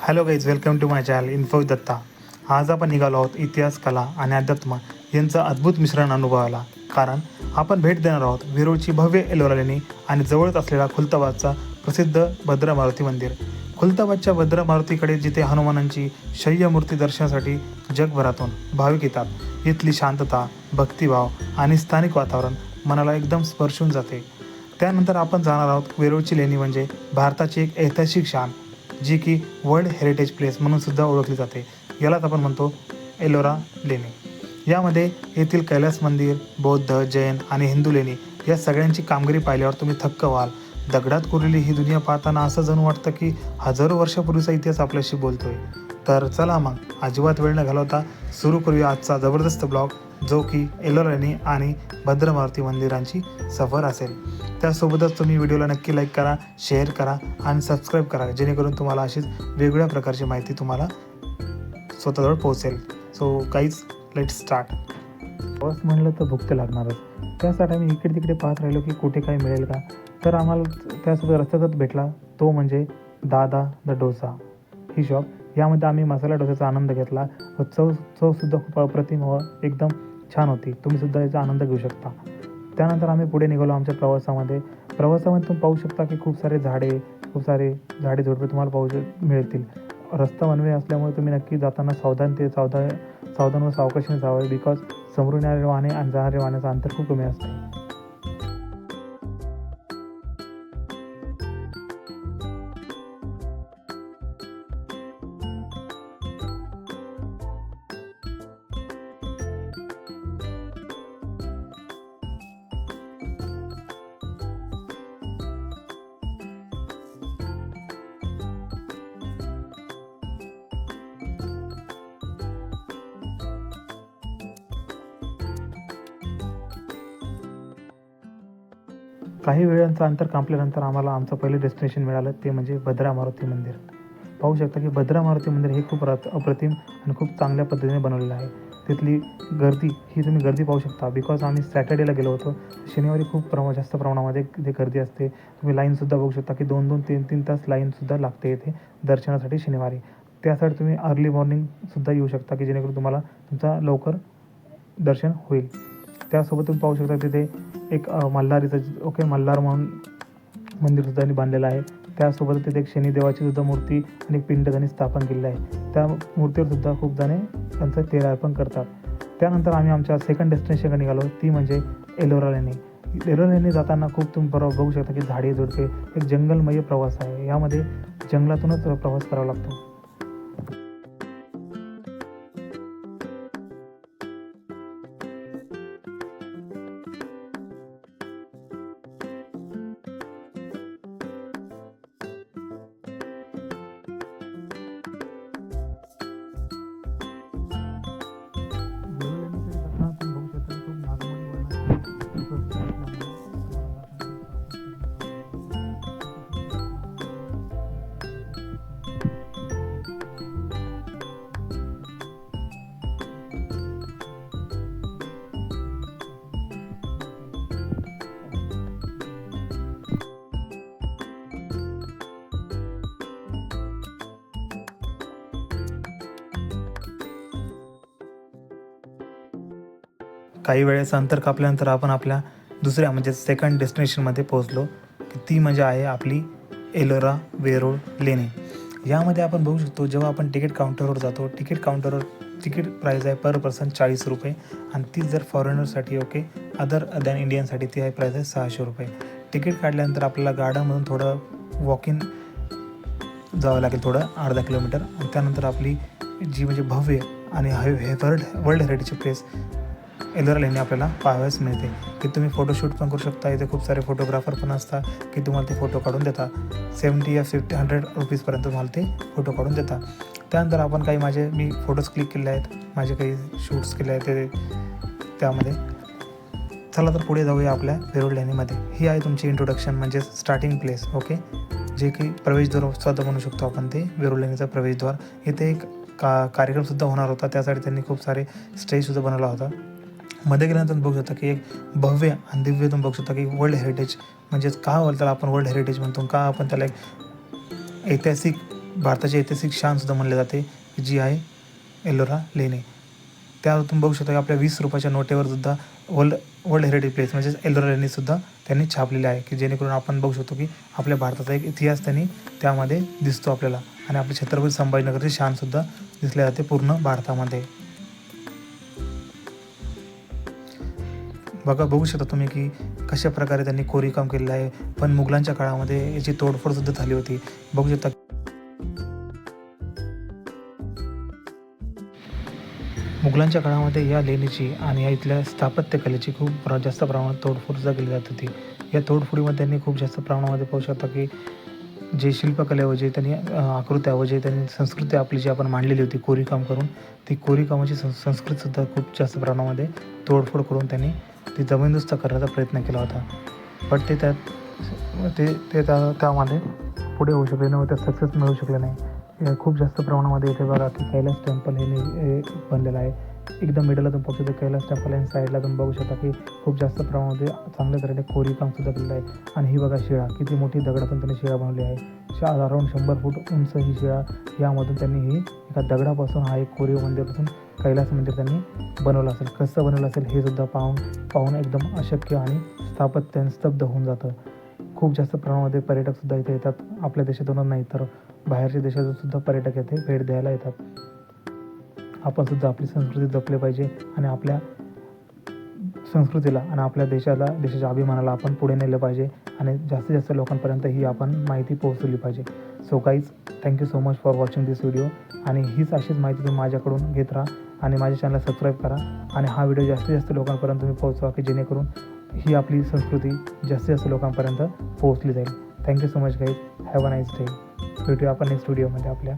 Hello guys welcome to my channel info Datta आज आपण निघालो आहोत इतिहास कला आणि अध्यात्म यांचं अद्भुत मिश्रण अनुभवायला. कारण आपण भेट देणार आहोत वेरूळची भव्य एलोरा लेणी आणि जवळच असलेला खुलताबादचा प्रसिद्ध भद्र मारुती मंदिर. खुलताबादच्या भद्र मारुतीकडे जिथे हनुमानांची शय्यामूर्ती दर्शनासाठी जगभरातून भाविक येतात इथली शांतता भक्तिभाव आणि स्थानिक वातावरण मनाला एकदम स्पर्शून जाते. त्यानंतर आपण जाणार आहोत वेरूळची लेणी म्हणजे भारताची एक ऐतिहासिक शान जी की वर्ल्ड हेरिटेज प्लेस म्हणून सुद्धा ओळखली जाते. यालाच आपण म्हणतो एलोरा लेणी. यामध्ये येथील कैलास मंदिर बौद्ध जैन आणि हिंदू लेणी या सगळ्यांची कामगिरी पाहिल्यावर तुम्ही थक्क व्हाल. दगडात कोरलेली ही दुनिया पाहताना असं जणू वाटतं की हजारो वर्षापूर्वीचा इतिहास आपल्याशी बोलतोय. तर चला मग अजिबात वेळ न घालवता सुरू करूया आजचा जबरदस्त ब्लॉग. जो की एलोरा लेणी आणि भद्रमारुती मंदिरांची सफर असेल. त्यासोबतच तुम्ही व्हिडिओला नक्की लाईक करा शेअर करा आणि सबस्क्राईब करा जेणेकरून तुम्हाला अशीच वेगवेगळ्या प्रकारची माहिती तुम्हाला स्वतःजवळ पोहोचेल. सो काहीच लेट स्टार्ट बस म्हणलं तर भुक्त लागणारच. त्यासाठी आम्ही इकडे तिकडे पाहत राहिलो की कुठे काय मिळेल का? तर आम्हाला त्यासोबत रस्त्यातच भेटला. तो म्हणजे दादा द डोसा. ही शॉप यामध्ये आम्ही मसाला डोस्याचा आनंद घेतला. व चव चवसुद्धा खूप अप्रतिम व एकदम छान होती. तुम्हीसुद्धा याचा आनंद घेऊ शकता. त्यानंतर आम्ही पुढे निघालो आमच्या प्रवासामध्ये. प्रवासामध्ये तुम्ही पाहू शकता की खूप सारे झाडे खूप सारे झाडे झुडपे तुम्हाला पाहू शक- मिळतील. रस्ता वनवे असल्यामुळे तुम्ही नक्की जाताना सावधान ते सावधान सावधान व सावकाशीने जावे. बिकॉज समोरून येणारे वाहने आणि जाणारे वाहनाचं अंतर खूप कमी असतं. काही वेळांचं अंतर कापल्यानंतर आम्हाला आमचं पहिलं डेस्टिनेशन मिळालं ते म्हणजे भद्रा मारुती मंदिर. पाहू शकता की भद्रा मारुती मंदिर हे खूप रत अप्रतिम आणि खूप चांगल्या पद्धतीने बनवलेलं आहे. तिथली गर्दी ही तुम्ही गर्दी पाहू शकता. बिकॉज आम्ही सॅटर्डेला गेलो होतो शनिवारी खूप प्रमा जास्त प्रमाणामध्ये इथे गर्दी असते. तुम्ही लाईनसुद्धा बघू शकता की दोन दोन तीन तीन तास लाईनसुद्धा लागते इथे दर्शनासाठी शनिवारी. त्यासाठी तुम्ही अर्ली मॉर्निंगसुद्धा येऊ शकता की जेणेकरून तुम्हाला तुमचा लवकर दर्शन होईल. त्यासोबत तुम्ही पाहू शकता तिथे एक मल्हारीचं ओके मल्हार म्हणून मंदिरसुद्धा त्यांनी बांधलेलं आहे. त्यासोबत तिथे एक शनिदेवाची सुद्धा मूर्ती आणि पिंड त्यांनी स्थापन केलेलं आहे. त्या मूर्तीवर सुद्धा खूप जणे त्यांचं तेल अर्पण करतात. त्यानंतर आम्ही आमच्या सेकंड डेस्टिनेशनकडे निघालो. ती म्हणजे एलोरा लेणी एलोरा लेणी जाताना खूप तुम्ही बरोबर बघू शकता की झाडे झुडपे एक जंगलमय प्रवास आहे. यामध्ये जंगलातूनच प्रवास करावा लागतो. काही वेळेचं अंतर कापल्यानंतर आपण आपल्या दुसऱ्या म्हणजे सेकंड डेस्टिनेशनमध्ये पोहोचलो की ती म्हणजे आहे आपली एलोरा वेरूळ लेणी. यामध्ये आपण बघू शकतो जेव्हा आपण तिकीट काउंटरवर जातो तिकीट काउंटरवर तिकीट प्राईस आहे पर पर्सन चाळीस रुपये आणि ती जर फॉरेनरसाठी ओके अदर दॅन इंडियनसाठी ती आहे प्राईस आहे सहाशे रुपये. तिकीट काढल्यानंतर आपल्याला गार्डनमधून थोडं वॉकिंग जावं लागेल थोडं अर्धा किलोमीटर. आणि त्यानंतर आपली जी म्हणजे भव्य आणि हे हे world world heritage place Ellora लेणी आपल्याला पाहावयास मिळते. की तुम्ही फोटोशूट पण करू शकता. इथे खूप सारे फोटोग्राफर पण असतात की तुम्हाला ते फोटो काढून देतात. सेवन्टी या फिफ्टी हंड्रेड रुपीजपर्यंत तुम्हाला ते फोटो काढून देतात. त्यानंतर आपण काही माझे मी फोटोज क्लिक केले आहेत. माझे काही शूट्स केले आहेत ते त्यामध्ये. चला तर पुढे जाऊया आपल्या वेरूळ लेणीमध्ये. ही आहे तुमची इंट्रोडक्शन म्हणजे स्टार्टिंग प्लेस ओके जे की प्रवेशद्वार स्वतः म्हणू शकतो आपण ते वेरूळ लेणीचा प्रवेशद्वार. इथे एक का कार्यक्रमसुद्धा होणार होता. त्यासाठी त्यांनी खूप सारे स्टेजसुद्धा बनवला होता. मध्ये गेल्यानंतर बघू शकता की एक भव्य आणि दिव्य तुम्ही बघू शकता की वर्ल्ड हेरिटेज म्हणजेच का त्याला आपण वर्ल्ड हेरिटेज म्हणतो का आपण त्याला एक ऐतिहासिक भारताची ऐतिहासिक शानसुद्धा म्हणले जाते जी आहे एलोरा लेणे त्यातून बघू शकता की आपल्या वीस रुपयाच्या नोटेवर सुद्धा वर्ल्ड वर्ल्ड हेरिटेज प्लेस म्हणजेच एलोरा लेणीसुद्धा त्यांनी छापलेले आहे की जेणेकरून आपण बघू शकतो की आपल्या भारताचा एक इतिहास त्यांनी त्यामध्ये दिसतो आपल्याला. आणि आपले छत्रपती संभाजीनगरची शानसुद्धा दिसल्या जाते पूर्ण भारतामध्ये. बघा बघू शकता तुम्ही की कशा प्रकारे त्यांनी कोरीकाम केलेलं आहे. पण मुघलांच्या काळामध्ये याची तोडफोड सुद्धा झाली होती बघू शकता. मुघलांच्या काळामध्ये या लेणीची आणि या इथल्या स्थापत्यकलेची खूप प्र जास्त प्रमाणात तोडफोड सुद्धा केली जात होती. या तोडफोडीमध्ये त्यांनी खूप जास्त प्रमाणामध्ये पाहू शकता की जे शिल्पकलेऐवजी जे त्यांनी अ, आकृत्या व जे त्यांनी संस्कृती आपली जी आपण मांडलेली होती कोरीकाम करून ती कोरीकामाची सं संस्कृतीसुद्धा खूप जास्त प्रमाणामध्ये तोडफोड करून त्यांनी ती जमीनदोस्त करण्याचा प्रयत्न केला होता. पण ते त्यात ते ते त्या त्यामध्ये पुढे होऊ शकले नाही व सक्सेस मिळू शकले नाही. खूप जास्त प्रमाणामध्ये इथे बघा की कैलास टेम्पल हे बनलेलं आहे. एकदम मिडलला तुम्ही बघू शकता कैलास टेम्पल आणि साईडला तुम्ही बघू शकता की खूप जास्त प्रमाणामध्ये चांगल्या तऱ्हेने कोरीकाम सुद्धा केलेलं आहे. आणि ही बघा शिळा किती मोठी दगडातून त्यांनी शिळा बनवली आहे. शा अराऊंड शंभर फूट उंच ही शिळा यामधून त्यांनी ही एका दगडापासून हा एक कोरीव मंदिरपासून कैलास मंदिर त्यांनी बनवलं असेल. कसं बनवलं असेल हे सुद्धा पाहून पाहून एकदम अशक्य आणि स्थापत्य स्तब्ध होऊन जातं. खूप जास्त प्रमाणामध्ये पर्यटकसुद्धा इथे येतात. आपल्या देशातूनच नाही तर बाहेरच्या देशातून सुद्धा पर्यटक येथे भेट द्यायला येतात. आपण सुद्धा आपली संस्कृती जपली पाहिजे आणि आपल्या संस्कृतीला आणि आपल्या देशाला देशाच्या अभिमानाला आपण पुढे नेलं पाहिजे आणि जास्तीत जास्त लोकांपर्यंत ही आपण माहिती पोहोचवली पाहिजे. So guys thank you so much for watching this video आणि हीच अशीच माहिती तुम्ही माझ्याकडून घेत राहा. आणि माझ्या चॅनलला सबस्क्राईब करा. आणि हा व्हिडिओ जास्तीत जास्त लोकांपर्यंत तुम्ही पोहोचवा की जेणेकरून ही आपली संस्कृती जास्तीत जास्त लोकांपर्यंत पोहोचली जाईल. Thank you so much guys have a nice day भेटूया आपण नेक्स्ट व्हिडिओमध्ये आपल्या